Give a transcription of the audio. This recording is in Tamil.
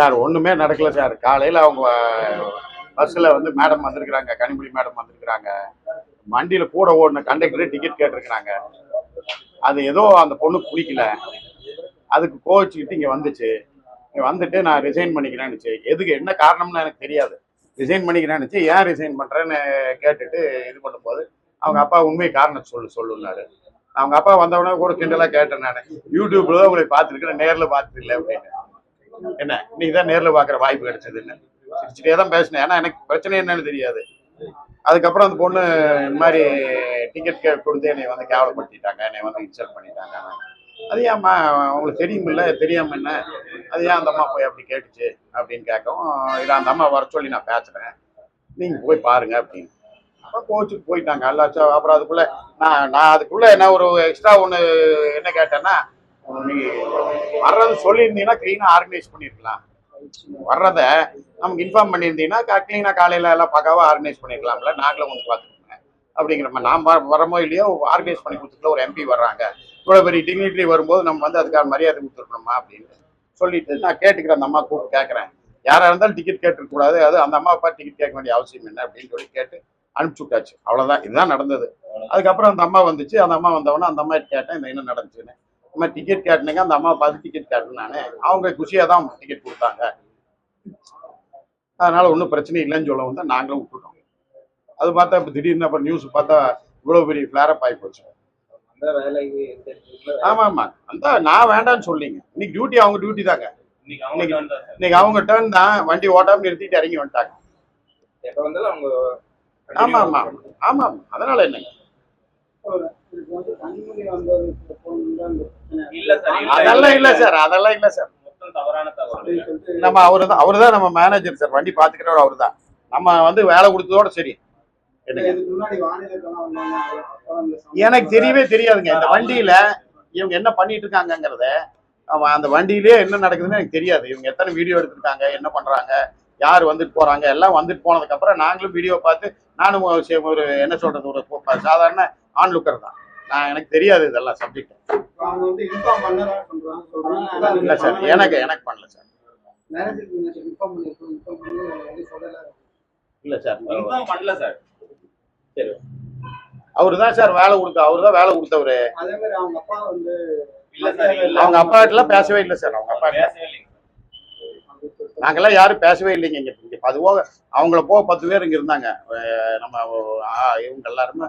சார் ஒன்றுமே நடக்கல சார். காலையில் அவங்க பஸ்ஸில் வந்து மேடம் வந்திருக்கிறாங்க கனிமொழி மேடம் வந்திருக்கிறாங்க. வண்டியில் கூட ஓடின கண்டக்டர் டிக்கெட் கேட்டிருக்கிறாங்க. அது ஏதோ அந்த பொண்ணு பிடிக்கல. அதுக்கு கோவிச்சுக்கிட்டு இங்கே வந்துச்சு. இங்கே வந்துட்டு நான் ரிசைன் பண்ணிக்கிறேன்னுச்சு எதுக்கு என்ன காரணம்னு எனக்கு தெரியாது. ரிசைன் பண்ணிக்கிறேன்னுச்சு ஏன் ரிசைன் பண்ணுறேன்னு கேட்டுட்டு இது பண்ணும்போது அவங்க அப்பா உண்மை காரணம் சொல்லு சொல்லுனாரு அவங்க அப்பா வந்தவொடனே கூட கிண்டலாக கேட்டேன் நான். யூடியூப்ல உங்களை பார்த்துருக்கேன் நேரில் பார்த்துருக்கல அப்படின்னு. என்ன? இன்னைக்கு தான் நேரில் பார்க்குற வாய்ப்பு கிடைச்சதுன்னு சிரிச்சுட்டே தான் பேசினேன். ஏன்னா எனக்கு பிரச்சனை என்னன்னு தெரியாது. அதுக்கப்புறம் அந்த பொண்ணு இந்த மாதிரி டிக்கெட் கொடுத்து என்னை வந்து கேவலப்படுத்திட்டாங்க. என்னை வந்து இன்சல்ட் பண்ணிட்டாங்க. அது ஏம்மா உங்களுக்கு தெரியுமில்ல? தெரியாம என்ன? அது ஏன் அந்த அம்மா போய் அப்படி கேட்டுச்சு அப்படின்னு கேட்கவும் இல்லை அந்த அம்மா வர சொல்லி நான் பேசுகிறேன் நீங்கள் போய் பாருங்க அப்படின்னு. அப்போ கோச்சுக்கு போயிட்டாங்க. எல்லாச்சும் அப்புறம் அதுக்குள்ளே நான் நான் அதுக்குள்ளே என்ன ஒரு எக்ஸ்ட்ரா ஒன்று என்ன கேட்டேன்னா நீ வர்றது சொல்லியிருந்தீங்கன்னா க்ளீனாக ஆர்கனைஸ் பண்ணியிருக்கலாம். வர்றத நமக்கு இன்ஃபார்ம் பண்ணியிருந்தீங்கன்னா க்ளீனாக காலையில் எல்லாம் பக்காவாக ஆர்கனைஸ் பண்ணிருக்கலாம்ல நாங்களும் வந்து பார்த்துக்கோங்க. அப்படிங்கிற மாதிரி நாம் வரமோ இல்லையோ ஆர்கனைஸ் பண்ணி கொடுத்துட்டு ஒரு எம்பி வர்றாங்க. இவ்வளோ பெரிய டிக்னிட்டரி வரும்போது நம்ம வந்து அதுக்கான மரியாதை கொடுத்துருக்கணுமா அப்படின்னு சொல்லிட்டு நான் கேட்டுக்கிறேன். அந்த அம்மா கூப்பிட்டு கேட்குறேன். யாராக இருந்தாலும் டிக்கெட் கேட்டுக்கூடாது அது அந்த அம்மா அப்பா டிக்கெட் கேட்க வேண்டிய அவசியம் என்ன அப்படின்னு சொல்லி கேட்டு அனுப்பிச்சு விட்டாச்சு. அவ்வளோதான் இதுதான் நடந்தது. அதுக்கப்புறம் அந்த அம்மா வந்துச்சு. அந்த அம்மா வந்தவொடனே அந்த அம்மா கேட்டேன் இந்த என்ன நடந்துச்சுன்னு? இந்த மாதிரி டிக்கெட் கேட்டினீங்க அந்த அம்மா பார்த்து டிக்கெட் கேட்டேன் நான் அவங்க குஷியாக தான் டிக்கெட் கொடுத்தாங்க. அதனால ஒன்றும் பிரச்சனை இல்லைன்னு சொல்ல வந்து நாங்களும் விட்டுட்டோம். அது பார்த்தா இப்போ திடீர்னு அப்புறம் நியூஸ் பார்த்தா இவ்வளோ பெரிய ஃப்ளேரப் ஆகி போச்சு அந்த வேலைக்கு தெரிஞ்சுக்கல. ஆமா ஆமா. அந்த நான் வேண்டாம்னு சொல்லிங்க. இன்னைக்கு டியூட்டி அவங்க டியூட்டி தாங்க. இன்னைக்கு அவங்க தான் டேர்ன் தான். வண்டி ஓட்டாம நிறுத்திட்டு இறங்கி வந்துட்டாங்க. எப்ப வந்தாலும் அவங்க ஆமா ஆமா. ஆமா அதனால என்னங்க? அதெல்லாம் இல்ல சார் அதெல்லாம் இல்ல சார். நம்ம அவரு தான் அவரு தான் நம்ம மேனேஜர் சார். வண்டி பாத்துக்கிறவர் அவரு தான் நம்ம வந்து வேலை கொடுத்ததோட சரி. எனக்கு தெரியவே தெரியாதுங்க. இந்த வண்டியில இவங்க என்ன பண்ணிட்டு இருக்காங்கங்கிறத அவன் அந்த வண்டியிலே என்ன நடக்குதுன்னு எனக்கு தெரியாது. இவங்க எத்தனை வீடியோ எடுத்திருக்காங்க என்ன பண்றாங்க யார் வந்துட்டு போறாங்க எல்லாம் வந்துட்டு போனதுக்கு அப்புறம் நாங்களும் வீடியோ பார்த்து நானும் ஒரு என்ன சொல்றது ஒரு சாதாரண ஆன் லுக்கர் தான். நான் எனக்கு தெரியாது இதெல்லாம் சப்ஜெக்ட் இல்ல சார் எனக்கு எனக்கு பண்ணல சார். இல்ல சார் இன்ஃபார்ம் பண்ணல சார். சரி. அவரு தான் சார் வேலை கொடுத்த அவரு தான் வேலை கொடுத்தவரு. அதே மாதிரி அவங்க அப்பா வந்து இல்ல சார் இல்ல. அவங்க அப்பா கிட்டலாம் பேசவே இல்லை சார் அவங்க அப்பா நாங்கெல்லாம் யாரும் பேசவே இல்லைங்க இங்க இங்க அது போக அவங்கள போக பத்து பேர் இங்க இருந்தாங்க. நம்ம இவங்க எல்லாருமே.